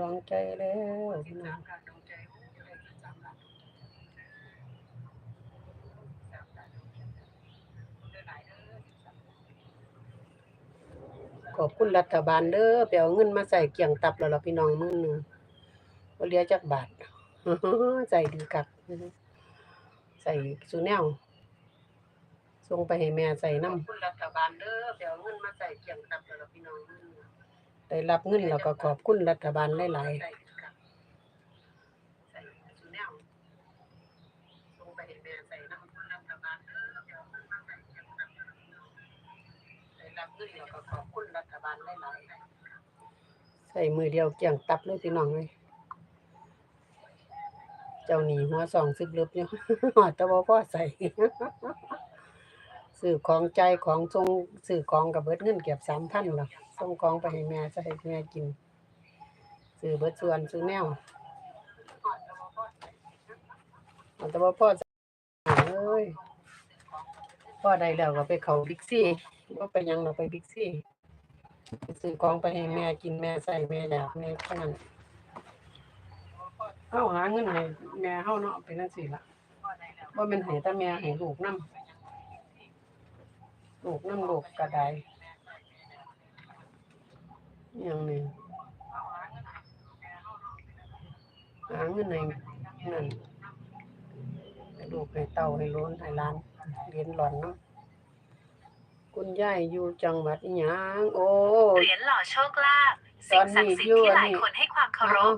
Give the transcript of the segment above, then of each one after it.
ดวงใจแล้วพี่น้องขอบคุณรัฐบาลเด้อไปเอาเงินมาใส่เกี่ยงตับแล้วล่ะพี่น้องมื้อหนึงบ่เหลือจักบาทใส่ดีคักใส่สุแนวส่งไปให้แม่ใส่น้ำคุณรัฐบาลเด้อไปเอาเงินมาใส่เกี่ยงตับแล้วล่ะพี่น้องมือนึง ได้รับเงินแล้วก็ขอบคุณรัฐบาลหลายๆใส่มือเดียวเกี่ยงตับเลยพี่น้องเลยเจ้าหนีหัวสองสิบลึบอยู่หอดแตะบอพ่อใส่ สื่อของใจของทรงสื่อของกับเบิดเงินเก็บสามพันหรอกส่งของไปให้แม่จะให้แม่กิน สื่อเบิดส่วนซื้อแนวอดแตะบอพ่อใส่เอ้ยพ่อได้แล้วก็ไปเขาบิ๊กซี่ว่าไปยังเราไปบิ๊กซี่ซื้อของไปให้แม่กินแม่ใส่แม่อยากแม่เท่านั้นเฮาหาเงินให้แม่เฮาเนาะเป็นจังซี่ล่ะบ่แม่นให้แต่แม่ให้ลูกนำ ลูกนำลูกก็ได้อหยังนี่หาเงินให้นั่นให้ลูกให้เต้าให้หล้นให้หลานเรียนหลอนเนาะคุณยายอยู่จังหวัดอิหยังโอ้เหรียญหล่อโชคลาภสิ่งศักดิ์สิทธิ์ที่หลายคนให้ความเคารพ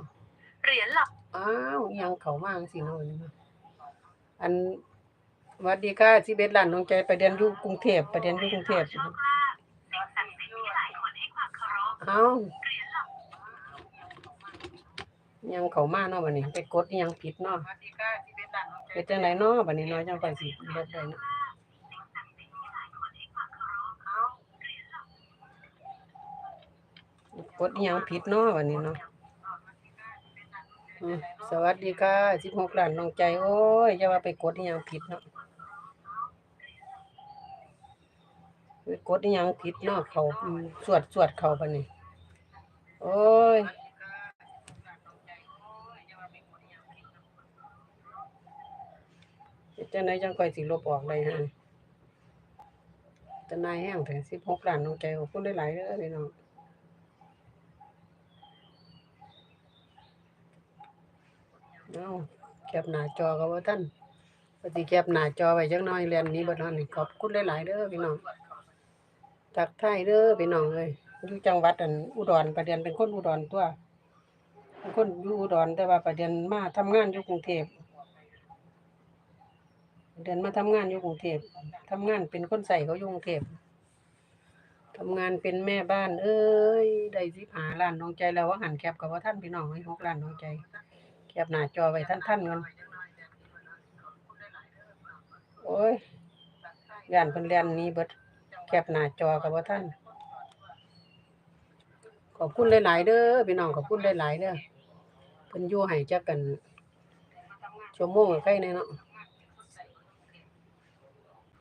เหรียญหล่ออ้าวอิหยังเขามาจังซี่เนาะนี่เนาะอันส วัสดีค่ะสิเบ็ดล้านน้องใจไปเรียนอยู่กรุงเทพไปเรียนอยู่กรุงเทพโชคลาภสิ่งศักดิ์สิทธิ์ที่หลายคนให้ความเคารพเอ้าอิหยังเขามาเนาะบัดนี้ ไปกดอิหยังผิดเนาะเป็นจังไดเนาะบัดนี้เนาะจังไปสิลบได้เนาะกดอิหยังผิดเนาะบัดนี้เนาะอืมสวัสดีค่ะ16ล้านน้องใจ โอ้ยอย่าว่าไปกดอิหยังผิดเนาะไป กดยังผิดเนาะเขาสวดสวดเขาบัดนี้โอ้ยเฮ็ดจังไดจังค่อยสิลบออกได้ฮะจะนายแห้งถึง16ล้านน้องใจขอบคุณหลายๆเด้อพี่น้องเอาแคปหน้าจอก็บ่ทันปฏิแคปหน้าจอไว้จักน่อยแล่นนี้บ่ทันนี่ขอบคุณหลายๆเด้อพี่น้อง ทักไทยเด้อพี่น้องเอ้ยอยู่จังหวัดอันอุดรประเด็นเป็นคนอุดรตัวเป็นคนอยู่อุดรแต่ว่าประเด็นมาทำงานอยู่กรุงเทพเดินมาทำงานอยู่กรุงเทพทำงานเป็นคนใส่เขาอยู่กรุงเทพทำงานเป็นแม่บ้าน เอ้ยได้สิบหาล้านน้องใจแล้วว่าหันแคบกับว่าท่านพี่น้องให้หกล้านน้องใจแคบหน้าจอไว้ท่านท่านกันโอ้ยย่านเพิ่นเรียนนี้เบิด คบหน้าจอกับว่าท่าน ขอบคุณหลายๆเด้อพี่น้องขอบคุณหลายๆเด้อเพิ่นอยู่ให้จักกันชั่วโมงกับใครแน่เนาะ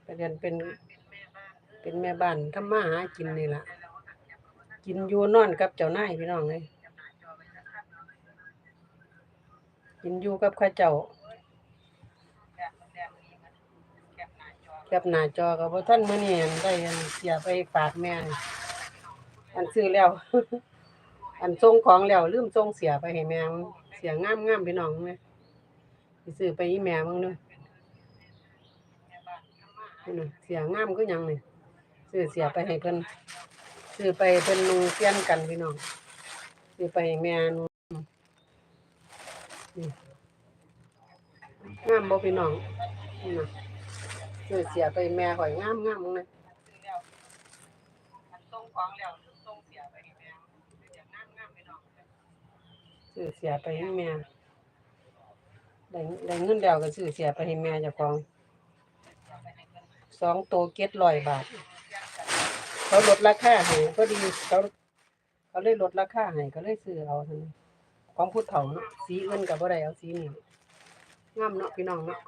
ไปเรียนเป็น เป็นแม่บ้านทำมาหากินนี่ล่ะ กินอยู่นอนกับเจ้านายพี่น้องเลยกินอยู่กับข้าเจ้า แคปหน้าจอกับพ่ท่านมื้อนี้อั่นได้อันเสียไปฝากแม่นี่อันซื้อแล้ว อันส่งของแล้วลืมส่งเสียไปให้แม่มันเสียงามๆพี่น้องแม่สิซื้อไปให้แม่มึงเด้อนี่น่ะเสียงามก็ยังนี่ซื้อเสียไปให้เพิ่นซื้อไปเพิ่นนุ่งเปลี่ยนกันพี่น้องซื้อไปให้แม่นุ่งนี่งามบ่พี่น้องนี่นะ ซื้อเสียไปให้แม่ข่อยงามงามมึงนะซื้อเสียไปให้แม่ได้ได้เงินแล้วก็ซื้อเสียไปให้แม่เจ้าของสองตัวเก็ดร้อยบาท เขาลดราคาให้พอดีเขาเขาเลยลดราคาให้ก็เลยซื้อเอาเท่านั้นของผู้เฒ่าเนาะสีอื่นก็บ่ได้เอาสีนี้งามเนาะพี่น้องเนาะ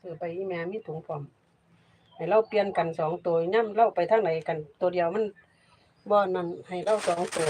ซื้อไปอีแม่มีถุงพร้อม ให้เราเปลี่ยนกันสองตัวย่ำเราไปทางไหนกัน ตัวเดียวมันบ่นั่นให้เราสองตัว